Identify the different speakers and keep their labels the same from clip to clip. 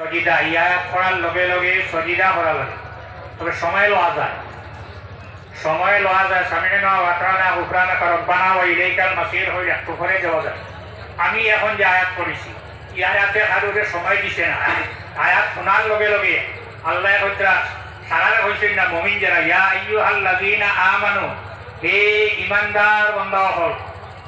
Speaker 1: সজিদা ইয়াত করার লগে লগে সজিদা করা লাগে। তবে সময় লওয়া যায়। সময় লওয়া যায়। সামনে না ওয়াতরানা উফরানা রব্বানা ও ইলাইকাল মাসির হয়ে একটু করে যাওয়া যায়। আমি এখন যে আয়াত করেছি এই আয়াতে হারুরে সময় দিছে না। আয়াত শোনার লগে লগে আল্লাহ হইতরা সারারে হয়েছেন না মমিন যারা ইয়া আইয়ু আল্লাযীনা আমানু, হে ইমানদার বন্ধ হল।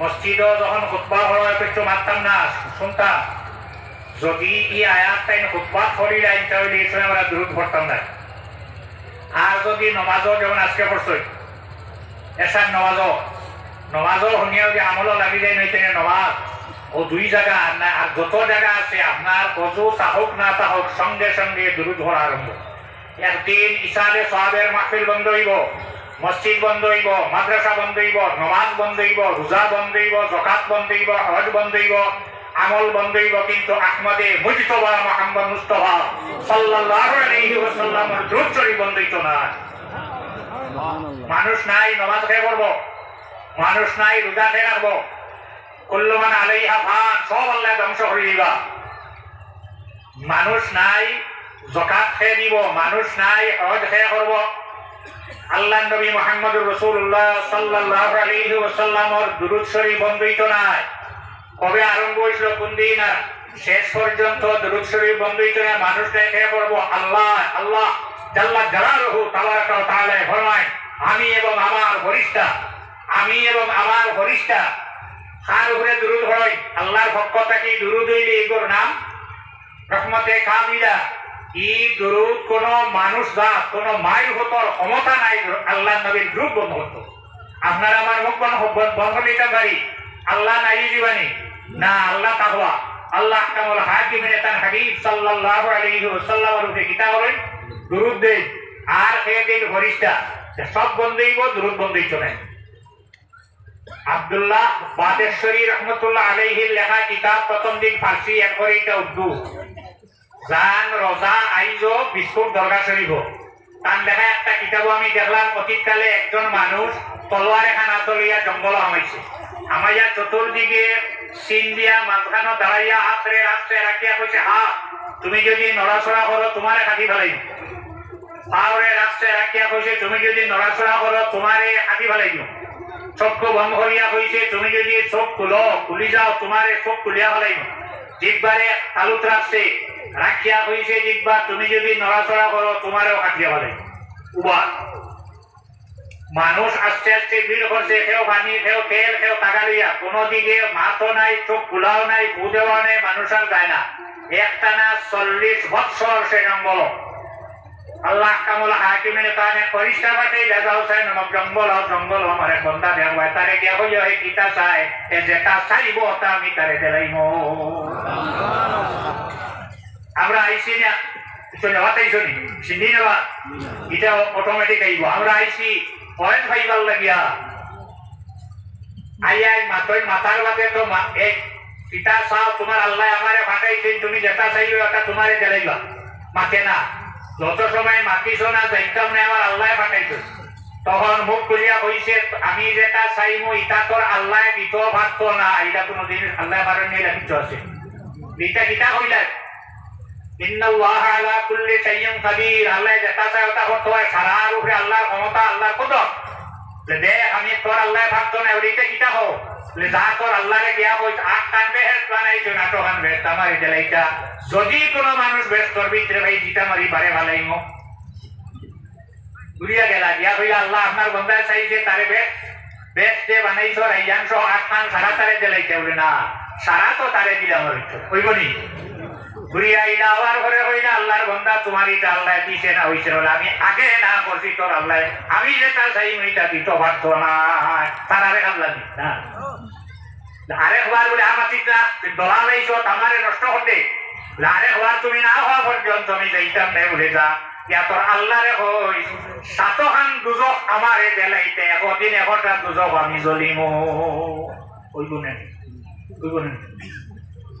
Speaker 1: মসজিদও যখন খুতবা হয় একটু মারতাম না, শুনতাম। যদি এই আয়াত তাই খুতবা ফরিল আইন তাহলে সময় আমরা দূর পড়তাম না আর যদি নমাজও যেমন আজকে পড়ছে এসার নমাজও নমাজও শুনিয়াও যে আমলও লাগি যায় নইতে নমাজ ও দুই জায়গা না আর যত জায়গা আছে আপনার কজু তাহক না তাহক, সঙ্গে সঙ্গে দূর ধরা আরম্ভ একদিন ইসালে সাহাবের মাহফিল বন্ধ হইব। মসজিদ বন্ধ হইব, মাদ্রাসা বন্ধ হইব, নমাজ বন্ধ হইব, রোজা বন্ধ হইব জকাত বন্ধ হইব, হজ বন্ধ হইব, আমল বন্ধ হইব, কিন্তু আহমদে মুজতবা মোহাম্মদ মুস্তফা সাল্লাল্লাহু আলাইহি ওয়াসাল্লামের দ্রুত শরীফ বন্ধ হইতো না। মানুষ নাই, নমাজ খেয়ে করব। মানুষ নাই, রোজা খেয়ে রাখব। কুল্লমান আলাইহা ফান, সব আল্লাহ ধ্বংস করে দিবা। মানুষ নাই জকাত খেয়ে দিব মানুষ নাই, হজ খেয়ে করব। আল্লাহ নবী মোহাম্মদুর রসুল্লাহ সাল্লাহ দুরুদ শরীফ নাই। কবে আরম্ভ হয়েছিল কোন দিন শেষ পর্যন্ত দুরুদ শরীফ বন্ধইত মানুষ নাই খেয়ে আল্লাহ আল্লাহ, জাল্লা জালালহু তাবারাকা ওয়া তাআলা আমি এবং আমার ফরিস্তা আমি এবং আমার ফরিস্তা কার উপরে দুরুদ হয়? আল্লাহর পক্ষ থেকে দুরুদ হইলে এগুলোর নাম রহমতে কামিলা দুরুদ কোন মানুষ কোন মায়ের হতর ক্ষমতা নাই, আল্লাহ নবীর দ্রুপ বন্ধ আপনার আমার মুখ বন্ধ নিতে পারি আল্লাহ নাই না আল্লাহ তাহওয়া। আল্লাহ কামল তার হলেন দুরুদ দেন আর দিন ফরিস্তা সব বন্ধই দুরুদ বন্ধই চলে। আব্দুল্লাহ বাদেশ্বরী রহমতুল্লাহ আলাইহির লেখা কিতাব প্রথম দিন ফার্সি, এরপরে এটা উর্দু। জান রোজা আইজ বিস্কুট দরগা শরীফ তার লেখা একটা কিতাব আমি দেখলাম, অতীতকালে একজন মানুষ তলোয়ারে খানা তলিয়া জঙ্গল হামাইছে আমাইয়া চতুর্দিকে সিন দিয়া মাঝখানো দাঁড়াইয়া হাতরে রাস্তে রাখিয়া কইছে হা, তুমি যদি নড়াচড়া করো তোমারে কাটি ফেলাই পাওরে রাস্তে রাখিয়া কইছে তুমি যদি নড়াচড়া করো তোমারে কাটি ফেলাই দিও চক্ষু বন্ধ করিয়া কইছে তুমি যদি চোখ খুলো, খুলি যাও তোমারে চোখ খুলিয়া ফেলাই জিব্বারে তালুত রাখছে রাখিয়া কইছে জিব্বা, তুমি যদি নড়াচড়া করো, তোমারেও কাটিয়া ফেলাই উবার মানুষ আস্তে আস্তে ভিড় করছে কেউ পানি কেউ তেল কেউ টাকা লইয়া কোনো দিকে মাথও নাই, চোখ খোলাও নাই দেওয়া নেই, মানুষ আর যায় না। একটানা চল্লিশ বৎসর সে জঙ্গল। আল্লাহ কামল হাকিমিনে তানে পরিষ্কার বাটে লেজাও চাই নমক জঙ্গল হোক জঙ্গল, আমার বন্ধা দেওয়া হয়। তারে দিয়া হইয়া হে কিতা চাই এ যেটা চাইব, তা আমি তারে দেলাইম। আমরা আইসি না, শুনে এটা অটোমেটিক আইব আমরা আইসি ভাইবার লাগিয়া। আই আই মাতই মাতার বাদে তো এক পিতা চাও তোমার আল্লাহ আমারে ফাটাইছেন তুমি যেটা চাইবে ওটা তোমারে মাতে না। যত সময় মাতিছ না যাইতাম না আমার আল্লাহ ফাটাইছে তখন মুখ খুলিয়া কইছে আমি যেটা চাইমু, ইটা তোর আল্লাহ দিত ভাবতো না এটা কোনো আল্লাহ বারণ নিয়ে লিখিত আছে এটা কিতা কইলা যদি কোনো মানুষ তোর ভিতরে ভাই জিতা মারি বারে ভালাইমো। ঘুরিয়া গেলা গিয়া কইলা আল্লাহ আপনার বন্ধায় চাইছে, তারে বেশ বেশ যে বানাইছো রাইয়ান সহ সারা তারে দেলাইতে বলে না। সারা তো তারে দিলাম ওইব নি? ঘুরিয়া আইলা, আবার ঘরে হইলা, আল্লাহর বন্ধা তোমার এটা আল্লাহ দিছে না হইছে আমি আগে না করছি, তোর আল্লাহ আমি আরেক আল্লাহ দিত না? আরেকবার বলে ঠিক না। দলা লাইছ আমারে নষ্ট করতে। তুমি না হওয়া পর্যন্ত আমি যাইতাম না বলে যা। ইয়া তোর আল্লাহ রে হই সাতহান দুজক আমারে দেলাইতে, একদিন একটা দুজক আমি জ্বলিম ওই গুণে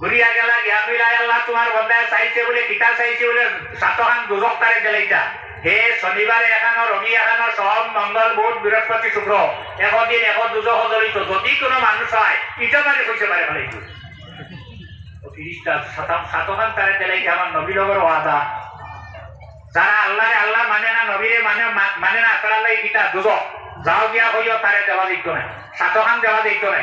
Speaker 1: ঘুরিয়া গেলা, গিয়া কইলা আল্লাহ তোমার বন্দায় চাইছে বলে কিতা চাইছে বলে সাতহান দুজক তারে দেলাইতা হে শনিবারে এখানো রবি এখানো সব মঙ্গল, বুধ, বৃহস্পতি শুক্র একদিন, এক দুজক জড়িত। যদি কোনো মানুষ হয় ইটা মারে কইছে পারে ফেলাইতো তিরিশটা সাতখান তারে দেলাইছে আমার নবী লগর ওয়াদা যারা আল্লাহ আল্লাহ মানে না নবীরে মানে মানে না তারা আল্লাহ গীতা দুজক। যাও গিয়া হইও তারে দেওয়া দিত না সাতখান দেওয়া দিত না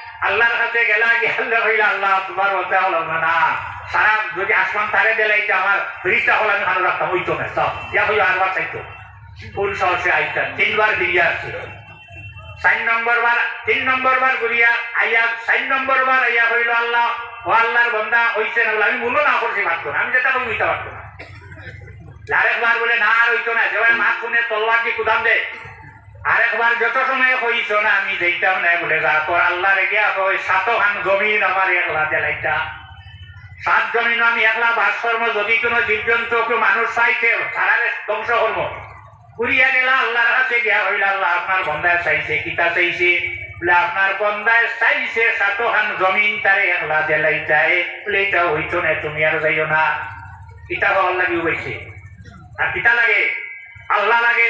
Speaker 1: আল্লাহর কাছে গেলা গিয়ে আল্লাহ কইলা, আল্লাহ, তোমার ওটা হলো না সারা যদি আসমান তারে দিলাইতে আমার ফিরিস্তা হল আমি ভালো রাখতাম হইতো না সব ইয়া হইল আরবার চাইতো। ফুল সাহসে আইতাম? তিনবার ফিরিয়া আসছে নম্বর বার, তিন নম্বর বার ঘুরিয়া আইয়া, চার নম্বর বার আইয়া হইল আল্লাহ। ও আল্লাহর বন্দা হইছে না আমি মূল্য না করছি পারতো না। আমি যেটা হইতে পারতো না। আরেকবার বলে, না আর হইতো না। যেবার মাছ শুনে তলবার দিয়ে কুদাম দে। আরেকবার যত সময় হইছ না, আমি দেখতাম না, বলে তোর আল্লাহ আসো ওই সাতখান জমিন আমার একলা দেলাইতা। সাত জমিন আমি একলা বাস কর্ম যদি কোনো জীবজন্তু কেউ মানুষ চাইছে সারারে ধ্বংস কর্ম ঘুরিয়া গেলা, আল্লাহর কাছে গিয়া হইল আল্লাহ আপনার বন্দায় চাইছে, কিতা চাইছে? বলে, আপনার বন্দায় চাইছে সাতখান জমিন, তারে একলা দেলাই যায় বলে এটা হইতো না, তুমি আর যাইও না। কিতা হওয়ার লাগি হইছে আর কিতা লাগে? আল্লাহ লাগে?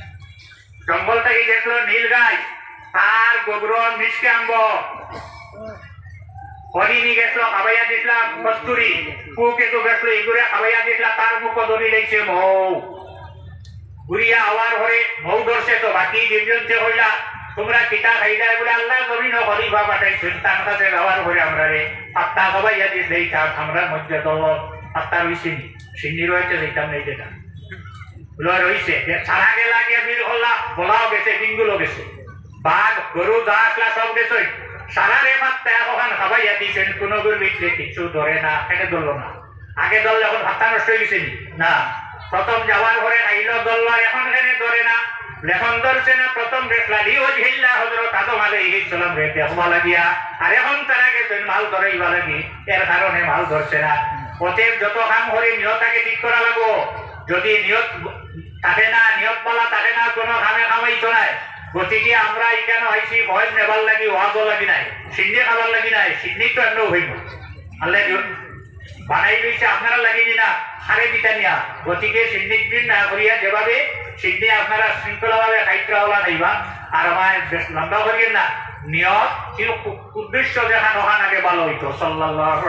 Speaker 1: জঙ্গল থেকে দেখল নীল গাই, তার গোবর মিশকে আনব। হরিণী গেছিল, খাবাইয়া দিছিলাম কস্তুরি পুকে তো গেছিল এগুলো খাবাইয়া দিছিলাম তার মুখ ধরি লাইছে মৌ। ঘুরিয়া আওয়ার হয়ে মৌ ধরছে তো, বাকি জীবজন্তু হইলা, তোমরা কিতা খাইলা বলে আল্লাহ জমিন হরিভা পাঠাইছেন তার কাছে যাওয়ার হয়ে আমরা রে পাত্তা খাবাইয়া দিস এই আমরা মধ্যে তো পাত্তা রইছে সিন্নি রয়েছে যেতাম নেই যেটা যে সারা গেলা গিয়ে বীর হল্লা, বলাও গেছে ডিঙ্গুলো গেছে। বাঘ, গরু, যা আসলা সব গেছে। সারা রে ভাতটা এখন খাবাইয়া দিয়েছেন কোনো গুর কিছু ধরে না এনে ধরলো না। আগে ধরলে এখন ভাতটা নষ্ট হয়ে গেছে, না। প্রথম যাওয়ার ঘরে আইল ধরলো এখন এনে ধরে না। এখন ধরছে না, প্রথম দেখলা লিও ঝিল্লা হজরত আদম আলাইহিস সালাম রে দেখবা লাগিয়া। আর এখন তারা গেছেন, মাল ধরাইবা লাগি। এর কারণে মাল ধরছে না। অতএব যত কাম করে নিয়তাকে ঠিক করা লাগবো। যদি নিয়ত থাকে না, নিয়ত পালা থাকে না, কোনো খামে খামাই চলায় গতিকে আমরা এখানে হয়েছি ভয় নেবার লাগি ওয়াজও লাগি নাই। সিন্নি খাবার লাগি নাই। সিন্নি তো এমন হইব আল্লাহ বানাই দিয়েছে আপনারা লাগিনি না হারে দিতে নিয়া। গতিকে সিন্নি দিন না করিয়া যেভাবে সিন্নি আপনারা শৃঙ্খলাভাবে খাইতে হওয়া নাইবা আর আমার লম্বা করিয়েন না। নিয়ত কি উদ্দেশ্য দেখানো হান আগে ভালো হইতো সাল্লাল্লাহু